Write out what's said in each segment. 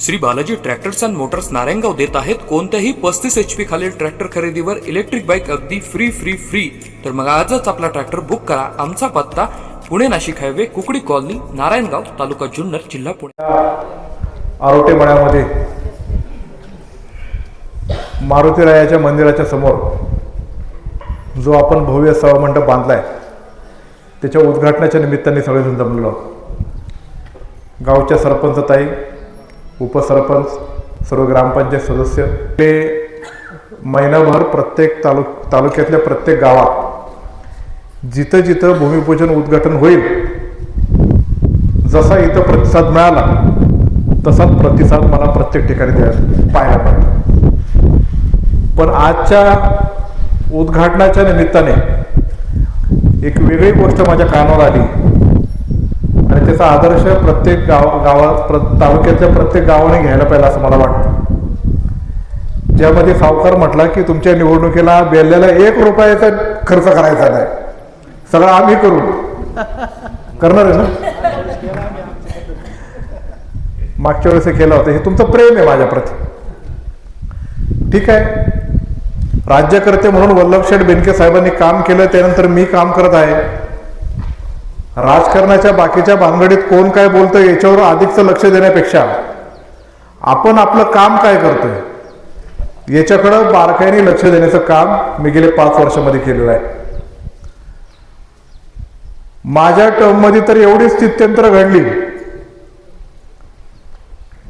Shri Balaji tractors and motors Narayangaon देत आहेत कोणत्याही पस्तीस एच पी खालील ट्रॅक्टर खरेदीवर इलेक्ट्रिक बाईक अगदी फ्री फ्री फ्री तर मग आजच आपला ट्रॅक्टर बुक करा. आमचा पत्ता पुणे नाशिक हायवे कुकडी कॉलनी नारायणगाव तालुका जुन्नर जिल्हा पुणे. आरोटे मळ्यामध्ये मारुतीरायाच्या मंदिराच्या समोर जो आपण भव्य सभामंडप बांधलाय त्याच्या उद्घाटनाच्या निमित्ताने सगळेजण जमलेलो गावच्या सरपंच ताई उपसरपंच सर्व ग्रामपंचायत सदस्य. ते महिनाभर प्रत्येक तालुक तालुक्यातल्या प्रत्येक गावात जिथं जिथं भूमिपूजन उद्घाटन होईल जसा इथं प्रतिसाद मिळाला तसाच प्रतिसाद मला प्रत्येक ठिकाणी द्या पाहायला पाहिजे पण आजच्या उद्घाटनाच्या निमित्ताने एक वेगळी गोष्ट माझ्या कानावर आली. त्याचा आदर्श प्रत्येक गाव गावात प्र तालुक्यातल्या प्रत्येक गावाने घ्यायला पाहिजे असं मला वाटतं. ज्यामध्ये सावकार म्हटला की तुमच्या निवडणुकीला बेल्ल्याला एक रुपयाचा खर्च करायचा नाही. सगळं आम्ही करू. करणार आहे ना? मागच्या वेळेस हे केलं होतं. हे तुमचं प्रेम आहे माझ्याप्रती ठीक आहे. राज्यकर्ते म्हणून वल्लभशेठ बेनके साहेबांनी काम केलं त्यानंतर मी काम करत आहे. राजकारणाच्या बाकीच्या भानगडीत कोण काय बोलतं याच्यावर अधिकचं लक्ष देण्यापेक्षा आपण आपलं काम काय करतोय याच्याकडं बारकाईने लक्ष देण्याचं काम मी गेले पाच वर्षामध्ये केलेलं आहे. माझ्या टर्ममध्ये तर एवढी स्थित्यंतर घडली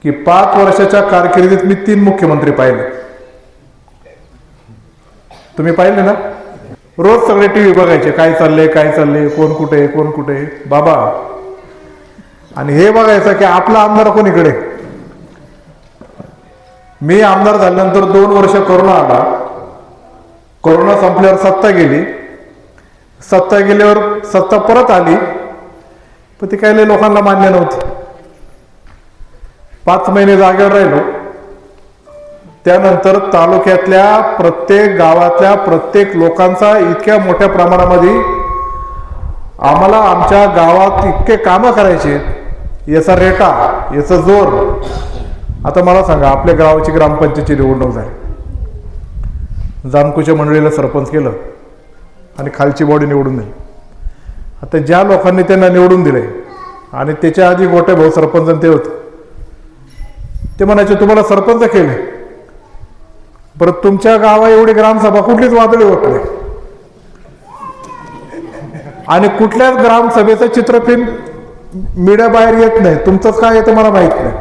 की पाच वर्षाच्या कारकिर्दीत मी तीन मुख्यमंत्री पाहिले. तुम्ही पाहिले ना? रोज सगळे टी व्ही बघायचे काय चाललंय काय चाललंय कोण कुठे कोण कुठे बाबा. आणि हे बघायचं की आपला आमदार कोण इकडे मी आमदार झाल्यानंतर दोन वर्ष कोरोना आला. कोरोना संपल्यावर सत्ता गेली. सत्ता गेल्यावर सत्ता परत आली. पण ती काही लय लोकांना मान्य नव्हती. पाच महिने जागेवर राहिलो. त्यानंतर तालुक्यातल्या प्रत्येक गावातल्या प्रत्येक लोकांचा इतक्या मोठ्या प्रमाणामध्ये आम्हाला आमच्या गावात इतके कामं करायचे. याचा रेटा याचा जोर. आता मला सांगा आपल्या गावाची ग्रामपंचायतची निवडणूक झाली. जानकूच्या मंडळीला सरपंच केलं आणि खालची बॉडी निवडून दिली. आता ज्या लोकांनी त्यांना निवडून दिले आणि त्याच्या आधी गोटे भाऊ सरपंच ते होते ते म्हणायचे तुम्हाला सरपंच केले. परत तुमच्या गावा एवढी ग्रामसभा कुठलीच वादळी होत नाही. आणि कुठल्याच ग्रामसभेचं चित्रफिन मीडिया बाहेर येत नाही. तुमचंच काय येतं मला माहीत नाही.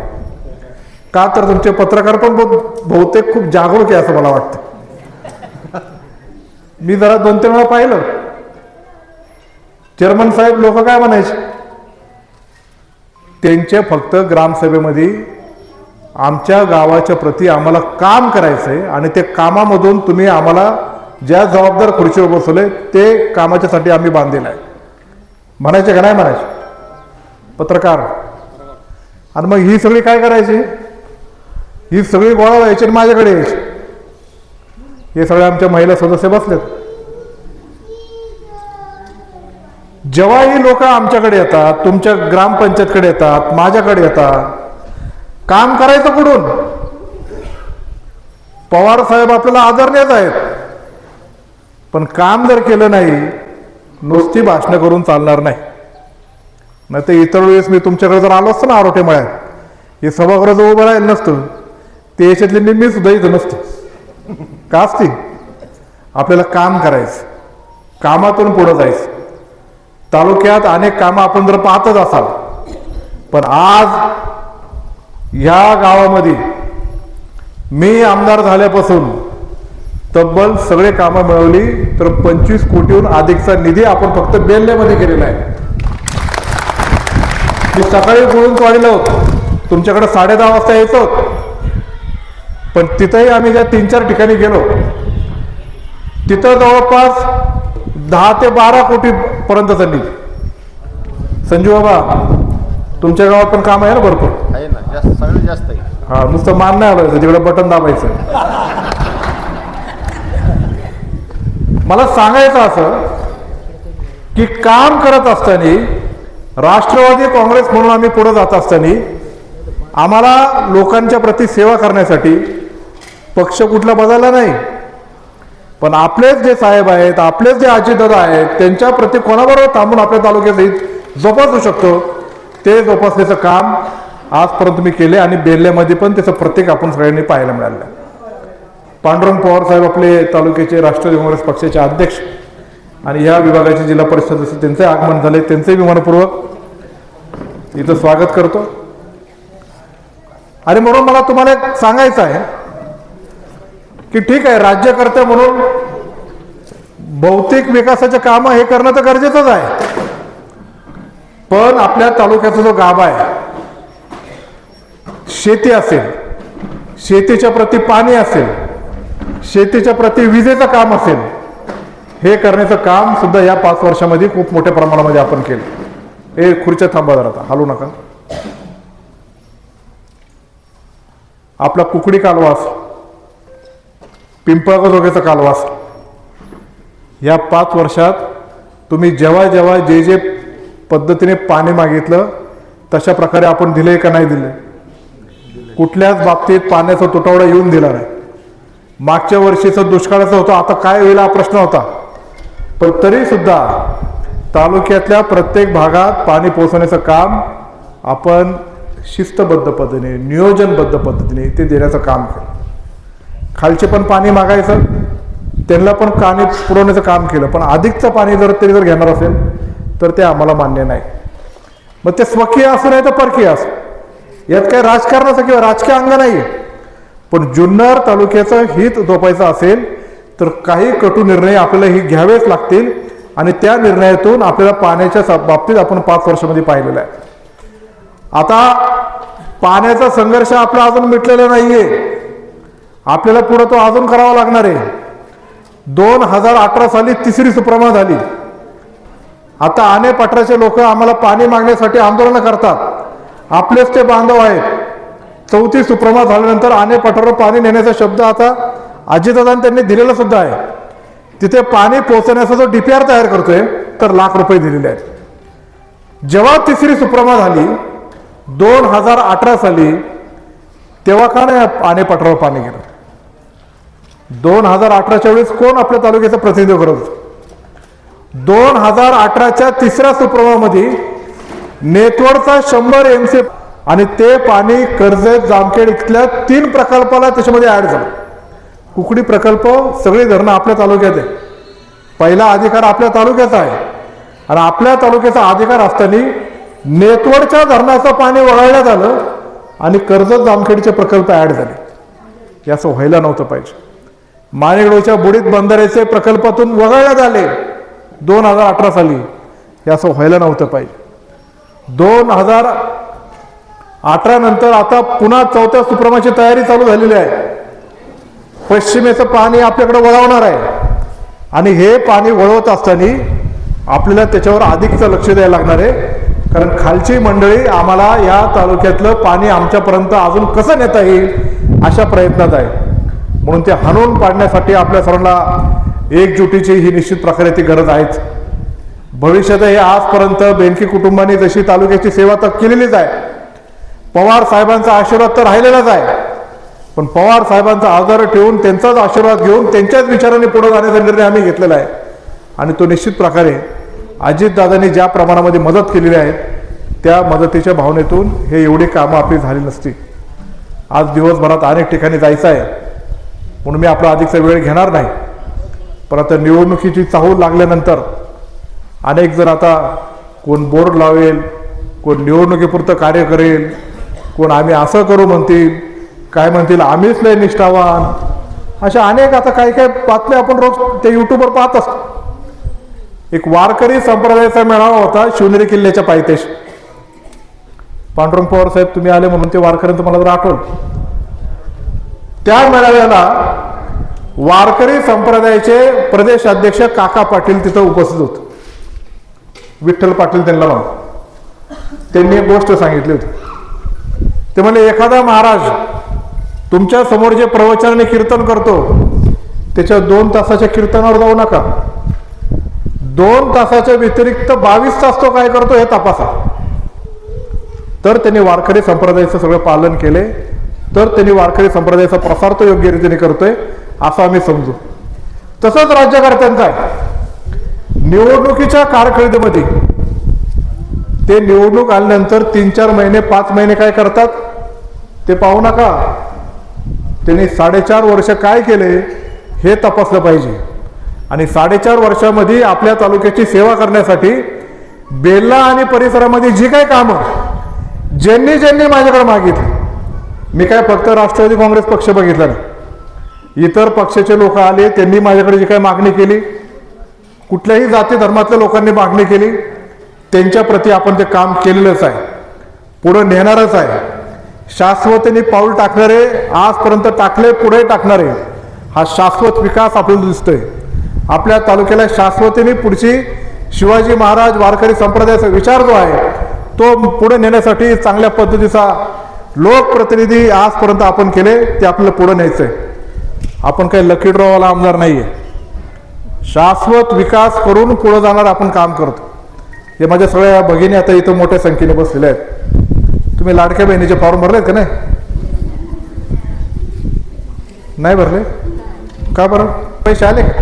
का तर तुमचे पत्रकार पण बहुतेक खूप जागरूक आहे असं मला वाटतं. मी जरा दोन तीन वेळा पाहिलं. चेअरमन साहेब लोक काय म्हणायचे? त्यांचे फक्त ग्रामसभेमध्ये आमच्या गावाच्या प्रती आम्हाला काम करायचंय आणि ते कामामधून तुम्ही आम्हाला ज्या जबाबदार खुर्चीवर बसवले ते कामाच्यासाठी आम्ही बांधलेलं आहे. म्हणायचे का नाही म्हणायचे? पत्रकार. आणि मग ही सगळी काय करायची? ही सगळी गोळा व्हायची आणि माझ्याकडे यायची. हे सगळे आमच्या महिला सदस्य बसलेत. जेव्हा ही लोक आमच्याकडे येतात तुमच्या ग्रामपंचायतकडे येतात माझ्याकडे येतात काम करायचं कुठून पवार साहेब आपल्याला आदरणीयच आहेत. पण काम जर केलं नाही नुसती भाषणं करून चालणार नाही. नाही तर इतर वेळेस मी तुमच्याकडे जर आलो असतो ना आरोटे मळ्यात हे सभागृहाचं उभं राहिलं नसतं. ते याच्यातली निम्मी सुद्धा इथं नसते. का असते? आपल्याला काम करायचं. कामातून पुढं जायचं. तालुक्यात अनेक कामं आपण जर पाहतच असाल पण आज ह्या गावामध्ये मी आमदार झाल्यापासून तब्बल सगळे कामं मिळवली तर पंचवीस कोटीहून अधिकचा निधी आपण फक्त बेल्ल्यामध्ये केलेला आहे. मी सकाळी बोलून वाढलो तुमच्याकडे साडे दहा वाजता यायचो पण तिथंही आम्ही ज्या तीन चार ठिकाणी गेलो तिथं जवळपास दहा ते बारा कोटी पर्यंतचा निधी. संजू बाबा तुमच्या गावात पण काम आहे ना भरपूर आहे ना जास्त सगळं जास्त आहे हा नुसतं मान नाही हलवायचं तिकडे बटन दाबायचं. मला सांगायचं असं की काम करत असताना राष्ट्रवादी काँग्रेस म्हणून आम्ही पुढे जात असताना आम्हाला लोकांच्या प्रती सेवा करण्यासाठी पक्ष कुठला बदलला नाही. पण आपलेच जे साहेब आहेत आपलेच जे आजीदादा आहेत त्यांच्या प्रती कोणाबरोबर थांबून आपल्या तालुक्यात जोपासू शकतो ते जोपासण्याचं काम आजपर्यंत मी केले आणि बेल्ल्यामध्ये पण त्याचं प्रत्येक आपण सगळ्यांनी पाहायला मिळालं पांडुरंग पवार साहेब आपले तालुक्याचे राष्ट्रवादी काँग्रेस पक्षाचे अध्यक्ष आणि या विभागाचे जिल्हा परिषद सदस्य त्यांचे आगमन झाले त्यांचंही विमानपूर्वक इथं स्वागत करतो. आणि म्हणून मला तुम्हाला एक सांगायचं आहे की ठीक आहे राज्यकर्ते म्हणून भौतिक विकासाचे कामं हे करणं तर गरजेचंच आहे. पण आपल्या तालुक्याचा जो गाभा आहे शेती असेल शेतीच्या प्रती पाणी असेल शेतीच्या प्रती विजेचं काम असेल हे करण्याचं काम सुद्धा या पाच वर्षामध्ये खूप मोठ्या प्रमाणामध्ये आपण केलं. हे खुर्च्या थांबा जरा आता हलू नका. आपला कुकडी कालवास पिंपळगोजोगेचा कालवास या पाच वर्षात तुम्ही जेव्हा जेव्हा जे जे पद्धतीने पाणी मागितलं तशा प्रकारे आपण दिले का नाही दिले कुठल्याच बाबतीत पाण्याचा तुटवडा येऊन दिला नाही. मागच्या वर्षीचं दुष्काळाचं होतं आता काय होईल हा प्रश्न होता. पण तरी सुद्धा तालुक्यातल्या प्रत्येक भागात पाणी पोहोचवण्याचं काम आपण शिस्तबद्ध पद्धतीने नियोजनबद्ध पद्धतीने ते देण्याचं काम केलं. खालचे पण पाणी मागायचं त्यांना पण पाणी पुरवण्याचं काम केलं. पण अधिकचं पाणी जर तरी जर घेणार असेल तर ते आम्हाला मान्य नाही. मग ते स्वकीय असू नाही तर परकीय असो. यात काय राजकारणाचं किंवा राजकीय अंग नाही पण जुन्नर तालुक्याचं हित जोपायचं असेल तर काही कटू निर्णय आपल्याला ही घ्यावेच लागतील आणि त्या निर्णयातून आपल्याला पाण्याच्या बाबतीत आपण पाच वर्षामध्ये पाहिलेलं आहे. आता पाण्याचा संघर्ष आपला अजून मिटलेला नाहीये. आपल्याला पुढे तो अजून करावा लागणार आहे. दोन हजार अठरा साली तिसरी सुप्रमा झाली. आता आणे पटराचे लोक आम्हाला पाणी मागण्यासाठी आंदोलन करतात. आपलेच ते बांधव आहेत. चौथी सुप्रमा झाल्यानंतर आणे पठारावर पाणी नेण्याचा शब्द आता अजितदादांनी त्यांनी दिलेला सुद्धा आहे. तिथे पाणी पोहोचण्याचा जो डीपीआर तयार करतोय तर लाख रुपये दिलेले आहेत. जेव्हा तिसरी सुप्रमा झाली दोन हजार अठरा साली तेव्हा का नाही आणे पठारावर पाणी गेलं? दोन हजार अठराच्या वेळेस कोण आपल्या तालुक्याचं प्रतिनिधित्व करत होतं? दोन हजार अठराच्या तिसऱ्या सुप्रमामध्ये नेतवडचा शंभर एमसी आणि ते पाणी कर्जत जामखेड इथल्या तीन प्रकल्पाला त्याच्यामध्ये ॲड झालं. कुकडी प्रकल्प सगळी धरणं आपल्या तालुक्यात आहे पहिला अधिकार आपल्या तालुक्याचा आहे. आणि आपल्या तालुक्याचा अधिकार असताना नेतवडच्या धरणाचं पाणी वळवण्यात आलं आणि कर्जत जामखेडचे प्रकल्प ॲड झाले. याचं व्हायला नव्हतं पाहिजे. माणिकडोच्या बुडीत बंधाऱ्याचे प्रकल्पातून वगळण्यात आले दोन हजार अठरा साली. याचं असं व्हायला नव्हतं पाहिजे. दोन हजार अठरा नंतर आता पुन्हा चौथ्या सुप्रमाची तयारी चालू झालेली आहे. पश्चिमेचं पाणी आपल्याकडे वळवणार आहे. आणि हे पाणी वळवत असताना आपल्याला त्याच्यावर अधिकचं लक्ष द्यायला लागणार आहे. कारण खालची मंडळी आम्हाला या तालुक्यातलं पाणी आमच्यापर्यंत अजून कसं नेता येईल अशा प्रयत्नात आहे. म्हणून ते हाणून पाडण्यासाठी आपल्या सर्वांना एकजुटीची ही निश्चित प्रकारे ती गरज आहेच. भविष्यात हे आजपर्यंत बेनके कुटुंबाने जशी तालुक्याची सेवा तर केलेलीच आहे. पवार साहेबांचा आशीर्वाद तर राहिलेलाच आहे. पण पवार साहेबांचा आदर ठेवून त्यांचाच आशीर्वाद घेऊन त्यांच्याच विचाराने पुढे जाण्याचा निर्णय आम्ही घेतलेला आहे. आणि तो निश्चित प्रकारे अजितदादांनी ज्या प्रमाणामध्ये मदत केलेली आहे त्या मदतीच्या भावनेतून हे एवढी कामं आपली झाली नसती. आज दिवसभरात अनेक ठिकाणी जायचं आहे. म्हणून मी आपला अधिकचा वेळ घेणार नाही. पण आता निवडणुकीची चाहूल लागल्यानंतर अनेक जण आता कोण बोर्ड लावेल कोण निवडणुकीपुरतं कार्य करेल कोण आम्ही असं करू म्हणतील काय म्हणतील आम्हीच लय निष्ठावान. अशा अनेक आता काही काही बातम्या आपण रोज ते युट्यूबवर पाहत असतो. एक वारकरी संप्रदायाचा मेळावा होता शिवनेरी किल्ल्याच्या पायथ्याशी. पांडुरंग पवार साहेब तुम्ही आले म्हणून ते वारकऱ्यांचं मला जर आठवलं. त्या मेळाव्याला वारकरी संप्रदायाचे प्रदेश अध्यक्ष काका पाटील तिथं उपस्थित होते. विठ्ठल पाटील त्यांना म्हणून त्यांनी एक गोष्ट सांगितली होती. ते म्हणले एखादा महाराज तुमच्यासमोर जे प्रवचन आणि कीर्तन करतो त्याच्या दोन तासाच्या कीर्तनावर जाऊ नका. दोन तासाच्या व्यतिरिक्त बावीस तास तो काय करतो हे तपासा. तर त्यांनी वारकरी संप्रदायाचं सगळं पालन केले. तर त्यांनी वारकरी संप्रदायाचा प्रसार तो योग्य रीतीने करतोय असं आम्ही समजू. तसंच राज्यकर्त्यांचा आहे. निवडणुकीच्या कारकिर्दीमध्ये ते निवडणूक आल्यानंतर तीन चार महिने पाच महिने काय करतात? ते पाहू नका. त्यांनी साडेचार वर्ष काय केले हे तपासलं पाहिजे. आणि साडेचार वर्षामध्ये आपल्या तालुक्याची सेवा करण्यासाठी बेल्ला आणि परिसरामध्ये जी काय कामं ज्यांनी ज्यांनी माझ्याकडे मागितली मी काय फक्त राष्ट्रवादी काँग्रेस पक्ष बघितला नाही. इतर पक्षाचे लोक आले त्यांनी माझ्याकडे जी काय मागणी केली कुठल्याही जाती धर्मातल्या लोकांनी मागणी केली त्यांच्या प्रती आपण ते काम केलेलंच आहे. पुढं नेणारच आहे. शाश्वतीने पाऊल टाकणारे आजपर्यंत टाकले पुढे टाकणारे हा शाश्वत विकास आपल्याला दिसतोय. आपल्या तालुक्याला शाश्वतीने पुढची शिवाजी महाराज वारकरी संप्रदायाचा विचार जो आहे तो पुढे नेण्यासाठी चांगल्या पद्धतीचा लोकप्रतिनिधी आजपर्यंत आपण केले ते आपल्याला पुढे न्यायचं आहे आपण काही लकी ड्रॉवाला आमदार नाही आहे शाश्वत विकास करून पुढे जाणार आपण काम करतो. हे माझ्या सगळ्या भगिनी आता इथं मोठ्या संख्येने बसलेल्या आहेत. तुम्ही लाडक्या बहिणीचे फॉर्म भरलेत का नाही? नाही भरले? का बरं? पैसे आले? का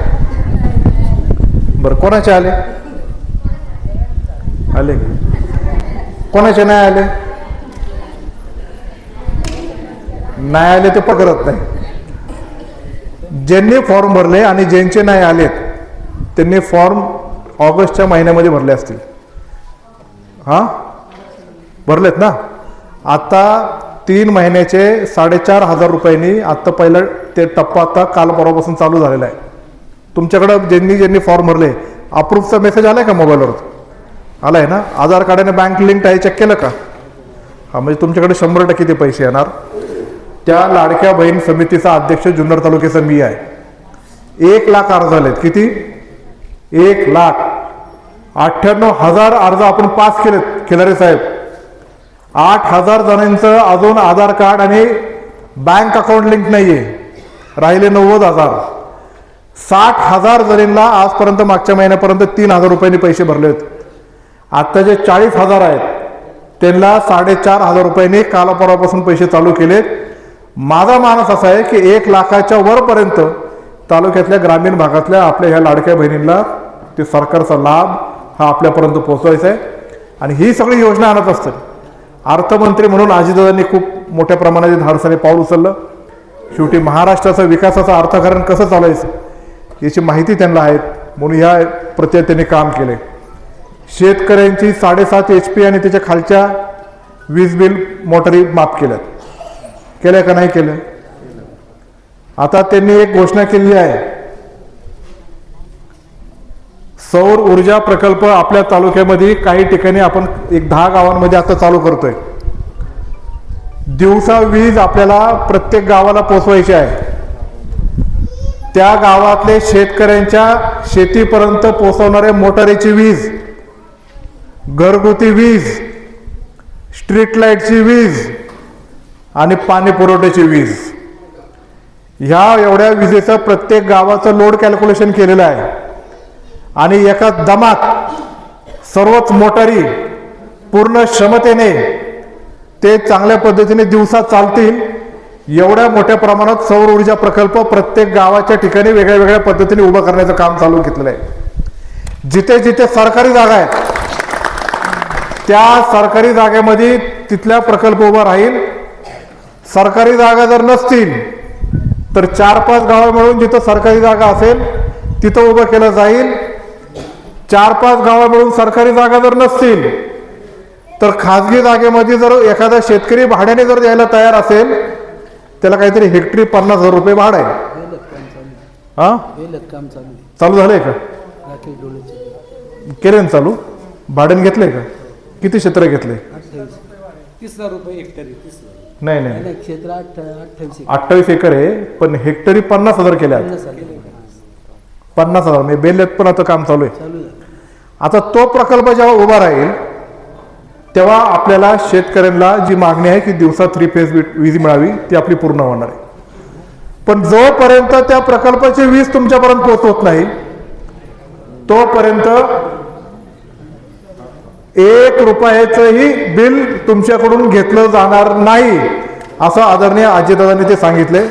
बरं कोणाचे आले? आले. कोणाचे नाही आले? नाही आले ते पकडत नाही. ज्यांनी फॉर्म भरले आणि ज्यांचे नाही आलेत त्यांनी फॉर्म ऑगस्टच्या महिन्यामध्ये भरले असतील. हां? भरलेत ना? आता तीन महिन्याचे साडेचार हजार रुपयांनी आत्ता पहिलं ते टप्पा आता काल परवापासून चालू झालेला आहे. तुमच्याकडं ज्यांनी ज्यांनी फॉर्म भरले अप्रूव्हचा मेसेज आला आहे का मोबाईलवर आला आहे ना? आधार कार्डाने बँक लिंक आहे चेक केलं का? हा म्हणजे तुमच्याकडे शंभर टक्के ते पैसे येणार. त्या लाडक्या बहीण समितीचा अध्यक्ष जुन्नर तालुक्याचा मी आहे. एक लाख अर्ज आलेत. किती? एक लाख अठ्ठ्याण्णव हजार अर्ज आपण पास केलेत खिलारे साहेब. आठ हजार जणांचं अजून आधार कार्ड आणि बँक अकाउंट लिंक नाही आहे राहिले नव्वद हजार. साठ हजार जणींना आजपर्यंत मागच्या महिन्यापर्यंत तीन हजार रुपयांनी पैसे भरले आहेत. आत्ता जे चाळीस हजार आहेत त्यांना साडेचार हजार रुपयांनी कालापरापासून पैसे चालू केलेत. माझा मानस असा आहे की एक लाखाच्या वरपर्यंत तालुक्यातल्या ग्रामीण भागातल्या आपल्या ह्या लाडक्या बहिणींना ते सरकारचा लाभ हा आपल्यापर्यंत पोहोचवायचा आहे. आणि ही सगळी योजना आणत असतात. अर्थमंत्री म्हणून आजीदादांनी खूप मोठ्या प्रमाणात धाडसाने पाऊल उचललं. शेवटी महाराष्ट्राचा विकासाचं अर्थकारण कसं चालायचं याची माहिती त्यांना आहेत म्हणून ह्या प्रत्यय त्यांनी काम केले शेतकऱ्यांची साडेसात एच पी आणि त्याच्या खालच्या वीज बिल मोटरी माफ केल्यात. केल्या का नाही केलं आता त्यांनी एक घोषणा केली आहे. सौर ऊर्जा प्रकल्प आपल्या तालुक्यामध्ये काही ठिकाणी आपण एक दहा गावांमध्ये आता चालू करतोय. दिवसा वीज आपल्याला प्रत्येक गावाला पोचवायची आहे. त्या गावातले शेतकऱ्यांच्या शेतीपर्यंत पोचवणारे मोटारीची वीज घरगुती वीज स्ट्रीट लाईटची वीज आणि पाणी पुरवठ्याची वीज. ह्या एवढ्या विजेचं प्रत्येक गावाचं लोड कॅल्क्युलेशन केलेलं आहे. आणि एका दमात सर्वच मोटारी पूर्ण क्षमतेने ते चांगल्या पद्धतीने दिवसात चालतील. एवढ्या मोठ्या प्रमाणात सौर ऊर्जा प्रकल्प प्रत्येक गावाच्या ठिकाणी वेगळ्या वेगळ्या पद्धतीने उभं करण्याचं काम चालू घेतलेलं आहे. जिथे जिथे सरकारी जागा आहेत त्या सरकारी जागेमध्ये तिथल्या प्रकल्प उभा राहील. सरकारी जागा जर नसतील तर चार पाच गावं मिळून जिथं सरकारी जागा असेल तिथं उभं केलं जाईल. चार पाच गावं मिळून सरकारी जागा जर नसतील तर खाजगी जागेमध्ये जर एखादा शेतकरी भाड्याने जर द्यायला तयार असेल त्याला काहीतरी हेक्टरी पन्नास हजार रुपये भाड आहे. चालू हा? आहे चालू झालंय का? केले ना चालू? भाड्याने घेतलंय का? किती क्षेत्र घेतले तीस हजार रुपये हेक्टरी तीस नाही नाही. नाही क्षेत्र अठ्ठा अठ्ठावीस एकर. अठ्ठावीस एकर आहे पण हेक्टरी पन्नास हजार केल्या पन्नास हजार पन्नास हजार म्हणजे बेल्ल्यात पण आता काम चालू आहे. चालू आता तो प्रकल्प जेव्हा उभा राहील तेव्हा आपल्याला शेतकऱ्यांना जी मागणी आहे की दिवसा थ्री फेज वीज मिळावी ती आपली पूर्ण होणार आहे. पण जोपर्यंत त्या प्रकल्पाची वीज तुमच्यापर्यंत पोहोचवत नाही तोपर्यंत एक रुपयाचंही बिल तुमच्याकडून घेतलं जाणार नाही असं आदरणीय अजितदादांनी ते सांगितले.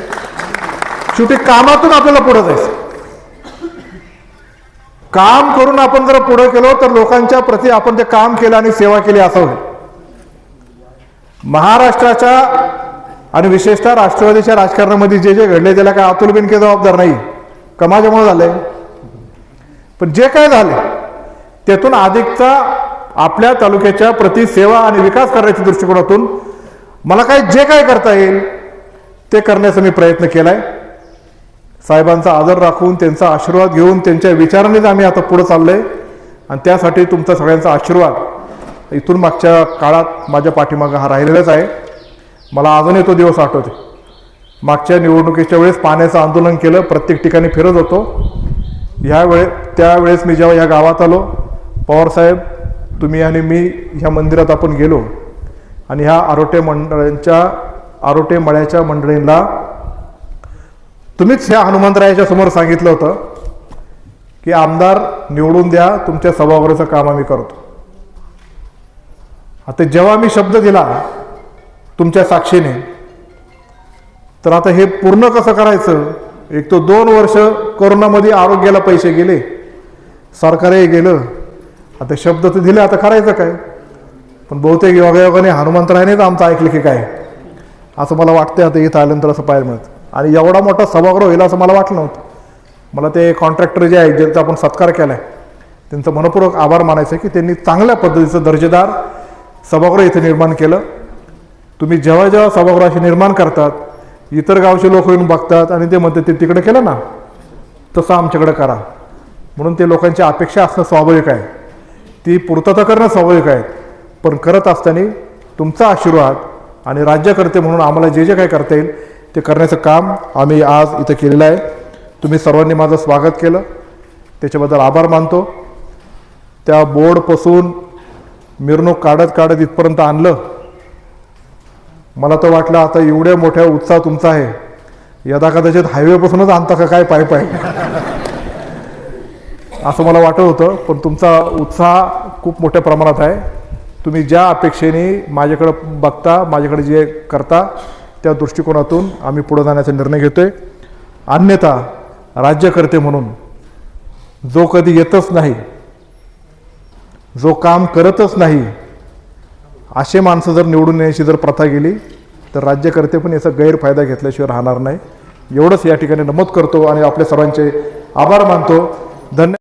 शेवटी कामातून आपल्याला पुढे जायचं. काम करून आपण जर पुढे केलो तर लोकांच्या प्रती आपण ते काम केलं आणि सेवा केली असं होईल. महाराष्ट्राच्या आणि विशेषतः राष्ट्रवादीच्या राजकारणामध्ये जे जे घडले त्याला काय अतुल बिनके जबाबदार नाही. कमाजामुळे झालंय. पण जे काय झाले त्यातून अधिकचा आपल्या तालुक्याच्या प्रति सेवा आणि विकास करण्याच्या दृष्टिकोनातून मला काय जे काय करता येईल ते करण्याचा मी प्रयत्न केलाय. साहेबांचा आदर राखून त्यांचा आशीर्वाद घेऊन त्यांच्या विचारानेच आम्ही आता पुढे चाललोय. आणि त्यासाठी तुमचा सगळ्यांचा आशीर्वाद इथून मागच्या काळात माझ्या पाठीमागं हा राहिलेलाच आहे. मला अजूनही तो दिवस आठवते मागच्या निवडणुकीच्या वेळेस पाण्याचं आंदोलन केलं प्रत्येक ठिकाणी फिरत होतो. ह्या वेळे त्यावेळेस मी जेव्हा या गावात आलो पवारसाहेब तुम्ही आणि मी ह्या मंदिरात आपण गेलो आणि ह्या आरोटे मंडळांच्या आरोटे मळ्याच्या मंडळींना तुम्हीच ह्या हनुमंतरायाच्या समोर सांगितलं होतं की आमदार निवडून द्या तुमच्या सभागृहाचं काम आम्ही करतो. आता जेव्हा मी शब्द दिला तुमच्या साक्षीने तर आता हे पूर्ण कसं करायचं? एक तो दोन वर्ष कोरोनामध्ये आरोग्याला पैसे गेले सरकारही गेलं आता शब्द तर दिले आता करायचं काय? पण बहुतेक योगायोगाने हनुमंतरायानेच आमचं ऐकलं की काय? असं मला वाटतं आता इथं आल्यानंतर असं पाहायला मिळतं. आणि एवढा मोठा सभागृह होईल असं मला वाटलं नव्हतं. मला ते कॉन्ट्रॅक्टर जे आहेत ज्यांचा आपण सत्कार केला आहे त्यांचं मनपूर्वक आभार मानायचं आहे की त्यांनी चांगल्या पद्धतीचं दर्जेदार सभागृह इथे निर्माण केलं. तुम्ही जेव्हा जेव्हा सभागृहाशी निर्माण करतात इतर गावचे लोक येऊन बघतात आणि ते म्हणतात ते तिकडे केलं ना? तसं आमच्याकडे करा. म्हणून ते लोकांची अपेक्षा असणं स्वाभाविक आहे. ती पूर्तता करणं स्वाभाविक आहे. पण करत असताना तुमचा आशीर्वाद आणि राज्यकर्ते म्हणून आम्हाला जे जे काही करता येईल ते करण्याचं काम आम्ही आज इथं केलेलं आहे. तुम्ही सर्वांनी माझं स्वागत केलं. त्याच्याबद्दल आभार मानतो. त्या बोर्डपासून मिरवणूक काढत काढत इथपर्यंत आणलं. मला तर वाटलं आता एवढ्या मोठ्या उत्साह तुमचा आहे. यदा कदाचित हायवेपासूनच आणता का काय पाय पाय असं मला वाटत होतं पण तुमचा उत्साह खूप मोठ्या प्रमाणात आहे. तुम्ही ज्या अपेक्षेने माझ्याकडं बघता माझ्याकडे जे करता त्या दृष्टिकोनातून आम्ही पुढे जाण्याचा निर्णय घेतो आहे अन्यथा राज्यकर्ते म्हणून जो कधी येतच नाही जो काम करतच नाही असे माणसं जर निवडून येण्याची जर प्रथा गेली तर राज्यकर्ते पण याचा गैरफायदा घेतल्याशिवाय राहणार नाही. एवढंच या ठिकाणी नमूद करतो आणि आपल्या सर्वांचे आभार मानतो. धन्यवाद